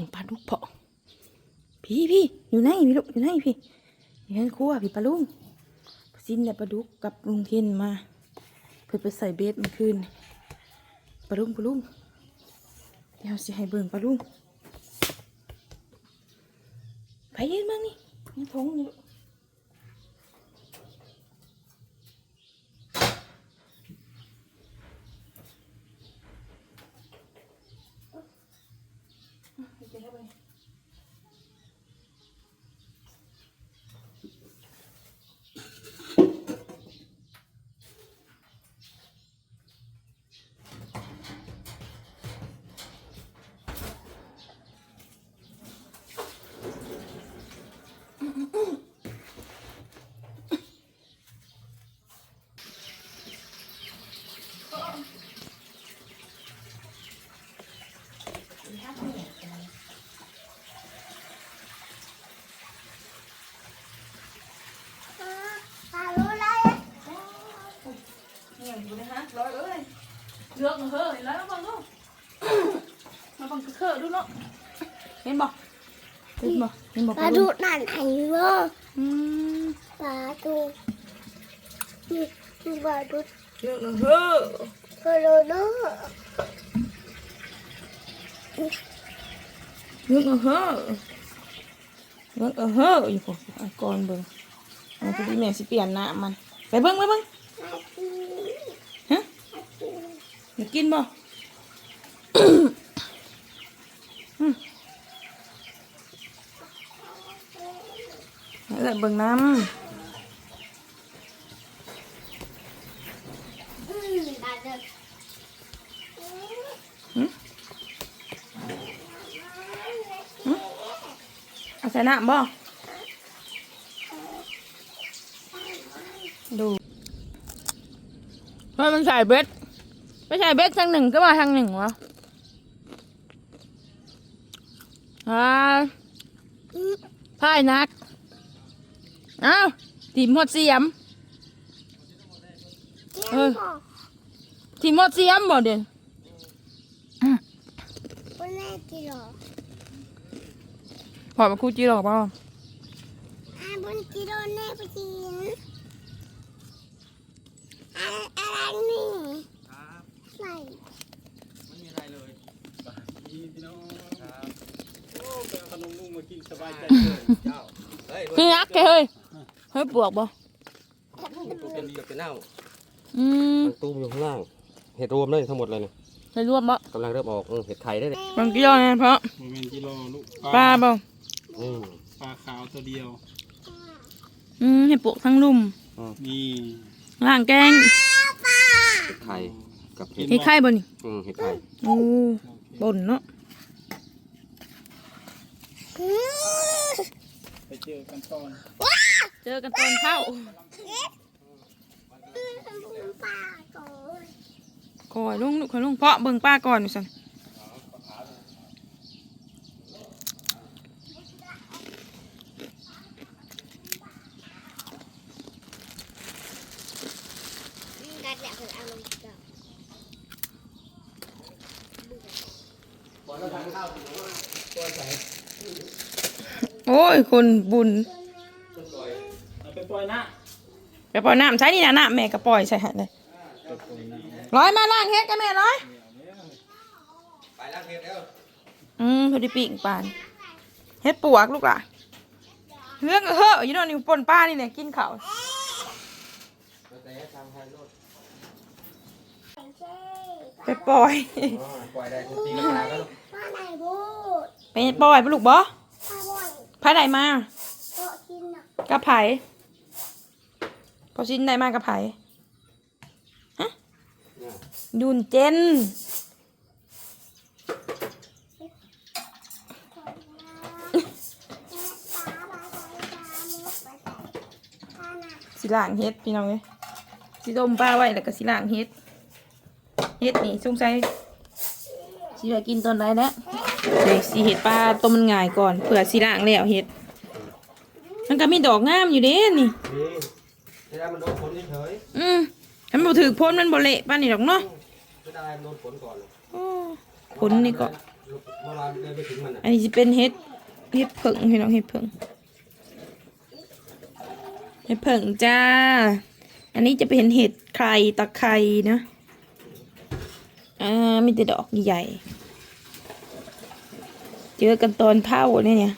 ห็นปลาดุกเพาะพี่พี่อยู่ไหนพี่ลูกอยู่ไหนพี่อยู่ในครัวพี่ปลาลุงสิ้นแต่ปลาดุกกับลุงเทียนมา เพื่อไปใส่เบสเมันคืนปลาลุงปลาลุงเดี๋ยวสิให้เบิ่งปลาลุงไปยืนบ้างนี่นี่ทงนี่ลูกเดี๋ยวเข้าไป ปลารู้ไร เนี่ยอยู่นะฮะร้อยเอ้ย เลือกเฮ้ยแล้วบังดูมาบังเคอะดูเนาะเห็นบ่เห็นบ่เห็นบ่ปลาดูนั่นไอ้เนาะอืมปลาดูนี่นี่ปลาดูเลือกเฮ้อปลาดูเนาะเลือกเฮ้อเลือกเฮ้ออยู่พวกอะก่อนเบิ่งเอาพอดีแม่สิเปลี่ยนหน้ามันไปเบิ่งไปเบิ่งอาจีฮะ อยากกินบ่อืมเอาล่ะเบิ่งน้ำอืมปลาดูเอาใส่น้ำบ่ดูเฮ้ยมันใส่เบ็ด ไม่ใช่เบ็ดทางหนึ่งก็มาทางหนึ่งวะอ่าพ่ายนัก เอ้าทีมหมดเสียมเออทีมหมดเสียมบ่เด่นคนแรกกี่หรอพอมาคู่จีหรอกบ่อ่าบนกิโลแน่ไปกินอะไรอะไรนี่ใส่ ไม่มีอะไรเลยนี่พี่น้องครับโอ้เป็นขนมนุ่มมากินสบายใจเลยเจ้าเฮ้ยคือนักแกเฮ้ยเฮ้ยปวกบ่ปลูกกันดีกับเป็นเน่าอืมมันตูมอยู่ข้างล่าง เห็ดรวมเลยทั้งหมดเลยเนี่ยใส่รวมบ่กำลังเริ่มออกเออเห็ดไข่ได้เลยบางกี่ยอนะเพราะโมเมนต์กิโลลูกปลาบ่อืมปลาขาวตัวเดียว อืมให้ปวกทั้งลุ่มนี่ ล่างแกงเห็ดไข่ กับเห็ดเห็ดไข่บ่นี่อืมเห็ดไข่โอ้บ่นเนาะอืมไปเจอกันตอนเจอกันตอนเข้าปลาโกยคอยลุงลูกคอยลุงเพาะเบิ่งป้าก่อนอยู่สั่น กัดแหละคือเอาลงก่อน โอ้ยคนบุญเอาไปปล่อยนะไปปล่อยน้ำใช้นี่นะน้ำแม่ก็ปล่อยใส่ให้เลยร้อยมาล่างเฮ็ดกันแม่ร้อยไปล้างเห็ดแล้วอืมพอดีปีกปานเฮ็ดปวกลูกล่ะเรื่องเฮ้ออยู่เนอนนี่ปนป้านี่เนี่ยกินข้าวแต่ทางไทยโลดไปปล่อยอ๋อปล่อยได้ทุกทีก็ตายก็ ปลาไหนบูดไปปล่อยไปลูกบ่ปลาบ่อยไผได้มาโตกินน่ะกับไผพอชิ้นได้มากับไผฮะยุนเจนสิล่างเฮ็ดพี่น้องเอ้ยสิต้มปลาไว้แล้วก็สิล่างเฮ็ดเฮ็ดนี่สงสัย สิได้กินตอนใดแล้วเดี๋ยวสิเฮ็ดปลาต้มมันง่ายก่อนเผื่อสิล่างแล้วเฮ็ด มันก็มีดอกงามอยู่เด้นี่ นี่ไม่ได้มันโดนฝนเฉยอืมมันบ่ถือพ้นมันบ่เละป้านนี่ดอกเนาะๆไม่ได้มันโดนฝนก่อนโอ้ผลนี่ก็รเมื่อวานเดินไปถึงมันอะอันนี้จะเป็นเห็ดเห็ดเผิงพี่น้องเห็ดเผิงเห็ดเผิงจ้า อันนี้จะเป็นเห็ดไข่ตะไคร่นะ อ่ามีแต่ดอกใหญ่เจอกันตอนเผาเนี่ยเนี่ย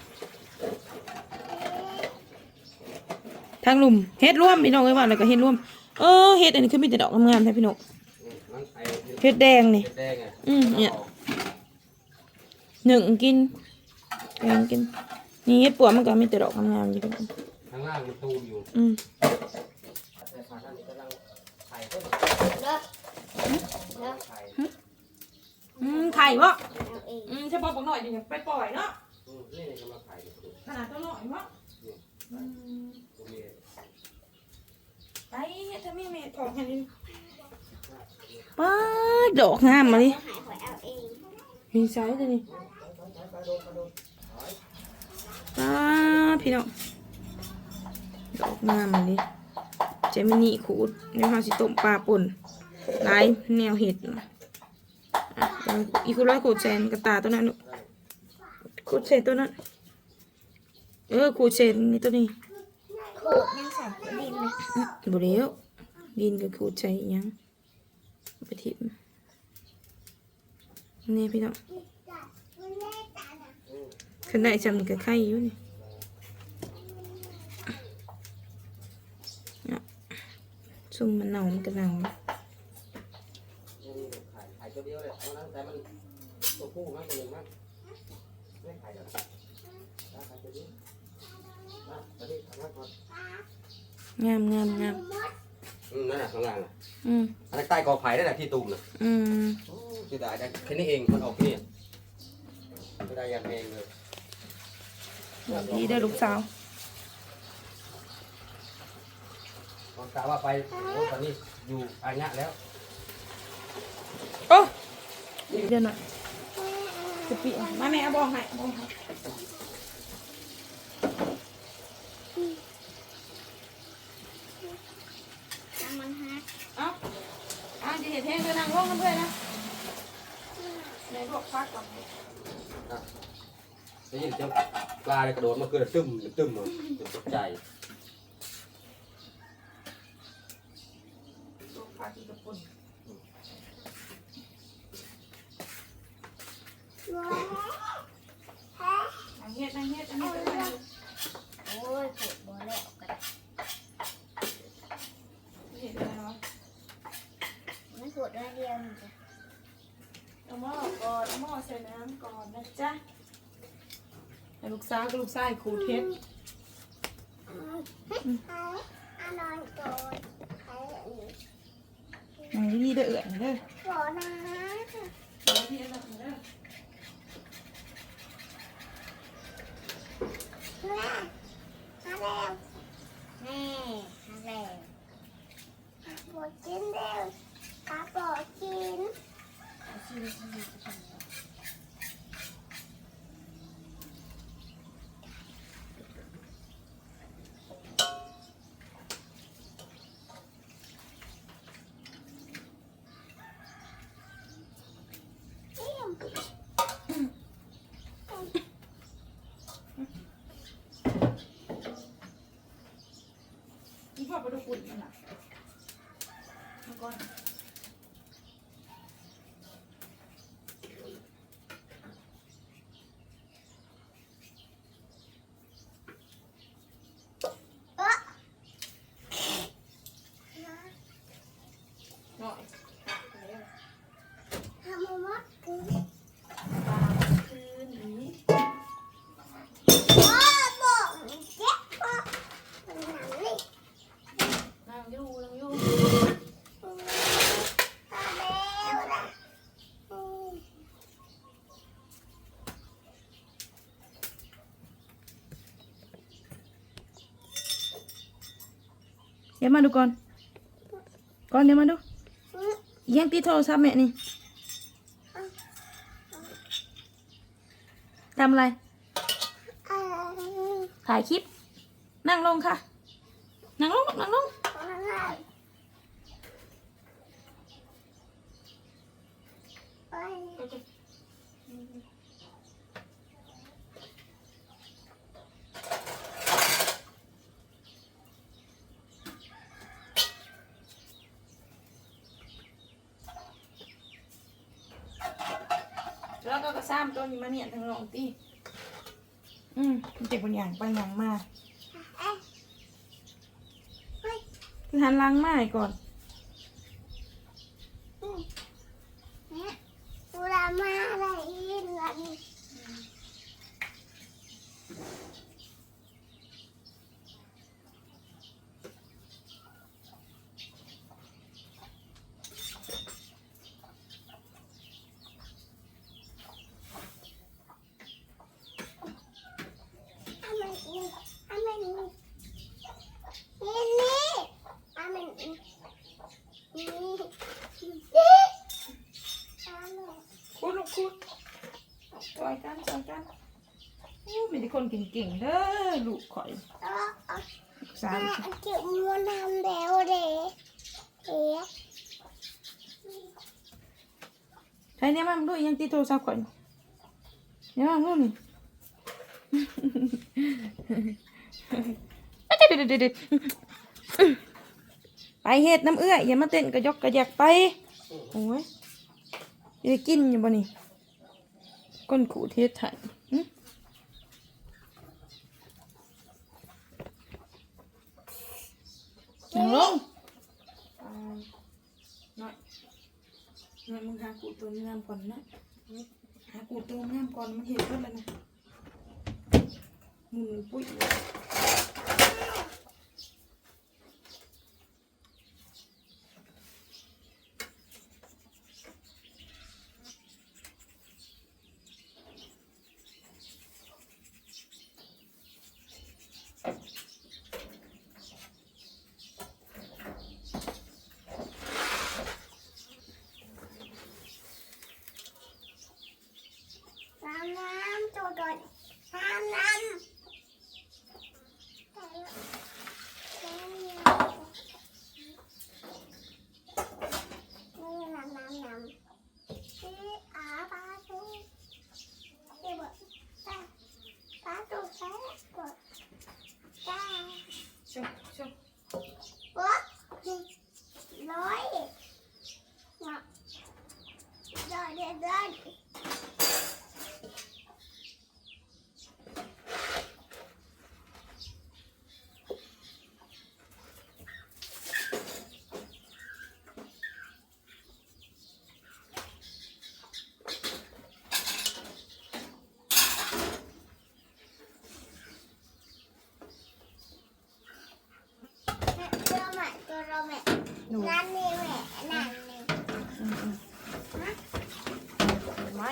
ทางหลุมเห็ดร่วมพี่น้องเอ้ยว่าแล้วก็เห็ดร่วมเออเห็ดอันนี้คือมีแต่ดอกงามๆแท้พี่น้องมันไอ้เห็ดแดงนี่แดงไงอืมเนี่ยหนึ่งกินแกงกินนี่เห็ดปัวมันก็มีแต่ดอกงามๆอยู่พี่น้องข้างล่างมันตูมอยู่อืม แต่ฝั่งนั้นกำลังไข่ต้นเลิกเลิกไข่อืมไข่บ่เอาเองอืมใช่ป่บอกหน่อยดิไปปล่อยเนาะอืมนี่กำลังไข่อยู่ขนาดตัวหน่อยบ่อืมตรงนี้ไปเฮ็ดถ้ามีเม็ดของให้ดิป้าดดอกงามมาดิหายหอยเอาเองมีไซส์เลยนี่ป้าพี่น้องดอกงามมาดิเจมินี่ขูดเดี๋ยวเราสิต้มปลาป่น หลายแนวเห็ดนะอะเดี๋ยวอีกร้อยขูดแซนกระตาตัวนั้นขูดเศษตัวนั้น เออขูดเศษนี่ตัวนี้ขูดยังใส่ดินเลยบ่เลี้ยวดินก็ขูดใส่ยังไปทิ่มนี่พี่น้องขนได้จำนี่ก็ไข่อยู่นี่ซุ่มมันเน่ามันก็เน่านี่ไข่ไข่ ตัวเดียวเลยเพราะนั้นแต่มันตัวผู้มากตัวหนึ่งมากไม่ไข่หรอกไข่ตัวนี้มาตอนนี้ทำงานก่อนงามงามงามอืมนั่นน่ะข้างล่างน่ะอืมอันนั้นใต้กอไผ่นั่นแหละที่ตูมน่ะอืมโอ้เสียดายจังแค่นี้เองมันออกนี่เสียดายอย่างเองเลยดีเด้อลูกสาวตอนกะว่าไปโอ้ตอนนี้อยู่อาญะแล้ว โอ้ เดี๋ยวหน่อยจะปีอะมาแม่เอาบองให้เอาบองให้น้ำมันฮักเอาเอาจะเห็นแห้งจะนั่งร่วมกันด้วยนะในพวกพักก่อนได้ยินเสียงปลาเนี่ยกระโดดมาคือตึ้มตึ้มเลยตกใจ พวกพักที่กระปุ่น นางเฮ็ดนางเฮ็ดนางเฮ็ดนางเฮ็ดโอ้ยขูดบ่แล้วกันเฮ็ดอะไรวะมันขูดได้เดียวนี่จ้ะเอาหม้อก่อนเอาหม้อใส่น้ำก่อนนะจ๊ะให้ลูกสาวกับลูกชายขูดเฮ็ดอร่อยโดนใครอีกนางดีๆเด้อเอื่อยเด้อ ขอนะนางดีๆเด้อเด้อ Yeah. ำมาหมดคือปลาคืนนี้ ทรศัพท์แม่นี่ทำอะไรอ่าถ่ายคลิป นั่งลงค่ะ นั่งลงนั่งลงอะไซ้ำตัวนี้มาเนี่ยทางน้องตีอืมมันเจ็บบนอย่างไปอย่างมาเอ๊ะเฮ้ยคือหันหล้างไม้ก่อน อืมเนี่ยเวลามาอะไรอีกล่ะนี่ ทำไมนี่ทำไมนี่นี่นี่ทำไมนี่นี่นี่ทำไม คุดลูกคุดซอยกันซอยกันอู้ มีแต่คนเก่งๆเด้อลูกข่อยลูกสาวอ่เก็บมันทำแล้วเด้เอ๊ะใครเนี่ยมาดูยังตีโทรศัพท์ข่อยเนี่ยมาดูนี่เด็ดเด็ดเด็ดไปเฮ็ดน้ำเอื้อยอย่ามาเต้นกระยกกระยักไป โอ้ยจะได้กินอยู่บ่นี่ก้นขูดเทศไทย หึนั่งลงอ่าน้อยน้อยมึงหากูตัวงามก่อนนะหากูตัวงามก่อนมันเห็นเพิ่นแล้วนะหมุนปุ้ย น้ำน้ำตัวก่อนน้ำน้ำนี่น้ำน้ำน้ำนี่อาปลาตูเดี๋ยวบอกปลาปลาตูใส่กดจ้า ชมชม วะร้อยเนาะร้อยเด็ดร้อย ตัวใหม่ ตัวเราใหม่ดูนั่นนี่แหละนั่นนี่อืมอืมไม่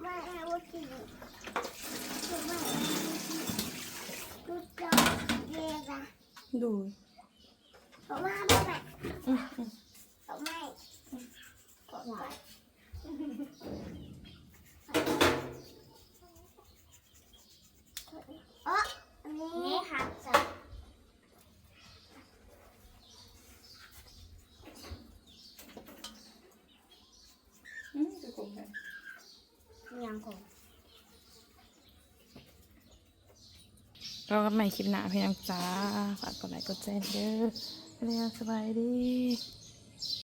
ไม่เอาทีตัวใหม่ตัวจอเรียกอะ ดู ตัวมาตัวใหม่ อืมอืม ตัวใหม่ตัวใหม่เอออันนี้หักสับ อืมจะคงได้ ยังคง เรา ก็ใหม่คลิปหน้าเพียงจ้าฝากกดไลค์กดแชร์เด้อเรียนสบายดี